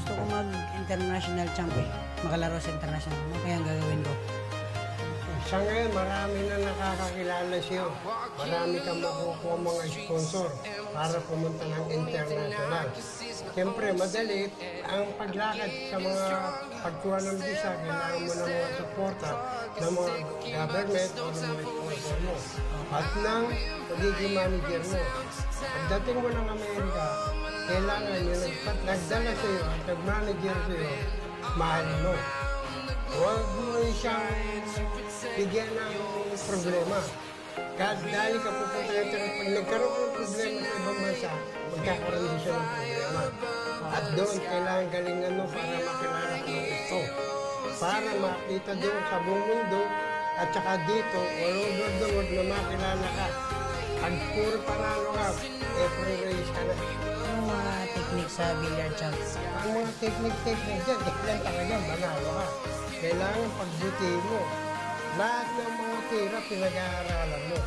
Gusto ko mag-international champ eh. Makalaro sa international. Ano kaya ang gagawin ko? Sa ngayon, marami na nakakakilala sa'yo. Marami kang makukuha mga sponsor para pumunta ng international. Siyempre, madali ang paglakad sa mga pagkuha ng visa. Kailangan mo ng mga suporta ng mga government o ng mga sponsor mo. At ng magiging manager mo. Pagdating mo ng Amerika, kailangan yung nagdala sa'yo at nag-manager sa'yo, mahal mo. Huwag mo siyang bigyan ng problema. Kahit dahil ka pupunta ng Taiwan, pag nagkaroon ka ng problema sa ibang bansa, magkakaroon din siya ng problema. At doon, kailangan galingan mo para makilala ko ng ito. Para makita doon sa buong mundo, at saka dito, all over the world na makilala ka. Pag puro panalo ka, every race ka na. Anong mga technique sa billiard champ? Ang mga technique-technique dyan, ilan talaga, manalo ka. Kailangan pagbutihin mo. Lahat ng mga tira, pinag-aaralan mo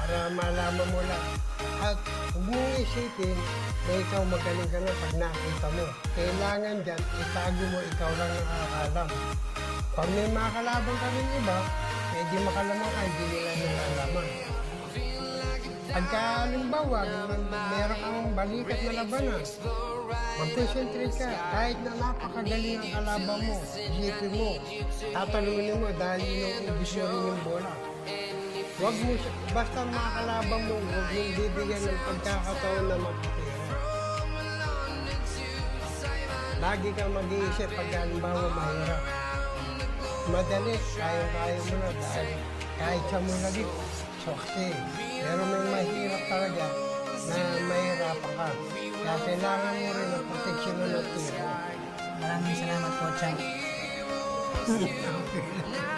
para malaman mo lang. At huwag mo isipin na ikaw magaling ka na pag nakita mo. Kailangan dyan, itago mo, ikaw lang nakakalam. Pag may mga kalaban ka rin iba, pwede makalaman ka, hindi. Pagka halimbawa, meron kang balikat na labanan, Mag-concentrate ka. Kahit na napakagaling ang kalaban mo, isipin mo, tatalunin mo dahil yun ang rin yung bola. Huwag mo siya, basta makakalaban mo, huwag mong bibigyan ng pagkakataon na magkatira. Lagi kang mag-iisip pag halimbawa mahirap. Madali, kaya-kaya mo na dahil kahit sa sokse. Pero may mahirap talaga na mahirapan ka. Kaya kailangan mo rin ng proteksyon ng tira. Maraming salamat po, champ.